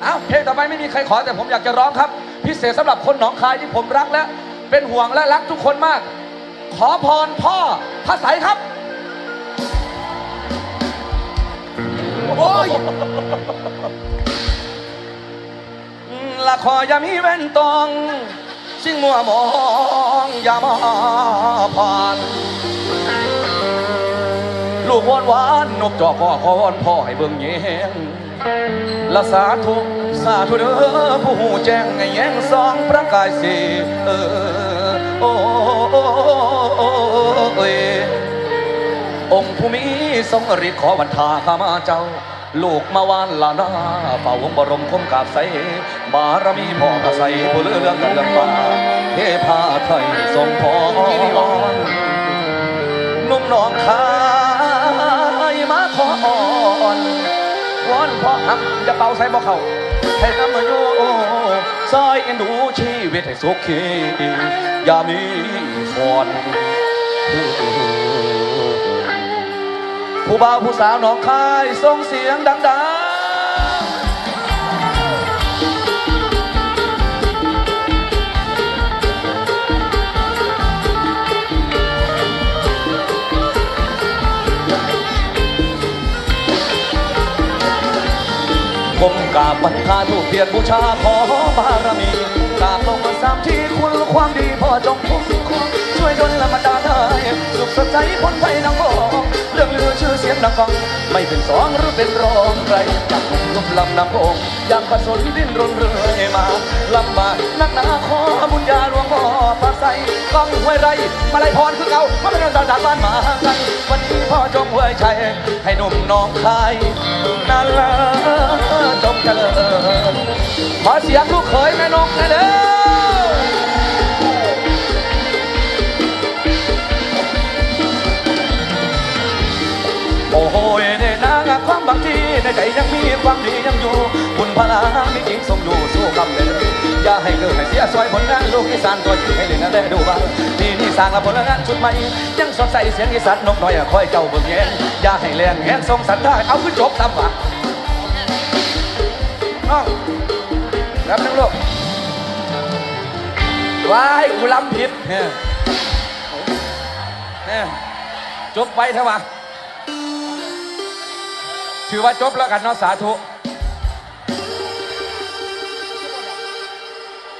เอาเพลงต่อไปไม่มีใครขอแต่ผมอยากจะร้องครับ พิเศษสำหรับคนหนองคายที่ผมรักและ เป็นห่วงและรักทุกคนมาก ขอพรพ่อพระใสยครับ โอ้ยละขออย่ามีเว้นตองสิ่งมัวมองอย่ามาผ่านลูกวอนหวานนกจอกพ่อขอวอนพ่อให้เบิ่งแยง ละสาธุ สาธุเด้อผู้หูแจ้งให้แยงสองประกายสีเออโอ้เอ้ยองค์ผู้มีทรงฤทธิ์ขอวันทาข้ามาเจ้า ลูกมาวานลานาเฝ้าวงบรมคมกาบใส บารมีพ่อกระใสผู้เลือเรื่องกันเรื่องมาเทพาไทยทรงพรนุ่มหนองคายมาขออ่อน วอนพ่อหักจะเป่าใส่บ่เขาให้น้ำมาอยู่ซอยเอ็นดูชีวิตให้สุขีอย่ามีฟอนผู้บ่าวผู้สาวน้องคายส่งเสียงดัง ผมกราบบันทาทูปเทียนบูชาขอบารมีกราบลงมาสามที่คุณความดีพ่อจงคุ้มครองช่วยดลละมาดาได้สุขสดใสพ้นภัยนังบองเรื่องลือชื่อเสียงดังฟังไม่เป็นสองหรือเป็นรองใครจากหนุ่มลุ่มลำน้ำโขงอยากปะสนดิ้นรนเรื่อยมาลำบากนักหนาขอบุญญาหลวงพ่อปราศัยกองห้วยไรมาลัยพรคือเก่ามาเป็นสารบ้านมากันวันนี้พ่อจงห้วยชัยให้หนุ่มน้องคายนั่นละ เจริญขอเสียงลูกเขยแม่นกนะเด้อโอ้โหเนนางความบางทีในใจยังมีความดียังอยู่คุณพลามีจริงทรงอยู่สู้คำเลยอย่าให้เกิดให้เสียซอยผลงานลูกอีสานตัวจริงให้เล่นได้ดูบ้างนี่นี่สร้างละผลงานชุดใหม่ยังสดใสเสียงอีสานนกน้อยคอยเจ้าเบิ่งแย้งอย่าให้แรงแหงทรงสันทาเอาขึ้นจบตามหวัง น้องรับนึงลูกว้ายกูล้ำผิดเนี่ยเนี่ยจบไปเถอะวะถือว่าจบแล้วกันเนาะสาธุ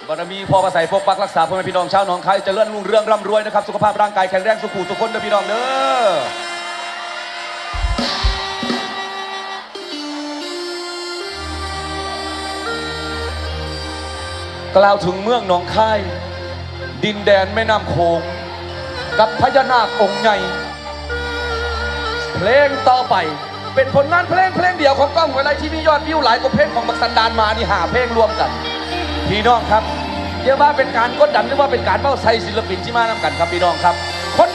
บารมีพอประใส่ปกปักรักษาพ่อแม่พี่น้องชาวหนองคายเจริญรุ่งเรืองร่ำรวยนะครับ สุขภาพร่างกายแข็งแรงสุขุทุกคนเด้อพี่น้องเด้อ กล่าวถึงเมืองหนองคาย ดินแดนแม่น้ำโขงกับพญานาคองค์ใหญ่เพลงต่อไป เป็นผลงานเพลงเพลงเดียวของก้องเวลาที่มียอดวิวหลายกว่าเพลงของบักสันดานมานี่หาเพลงรวมกัน พี่น้องครับเรียกว่าเป็นการกดดันหรือว่าเป็นการเป้าใส่ศิลปินที่มานำกันครับพี่น้องครับคนนี้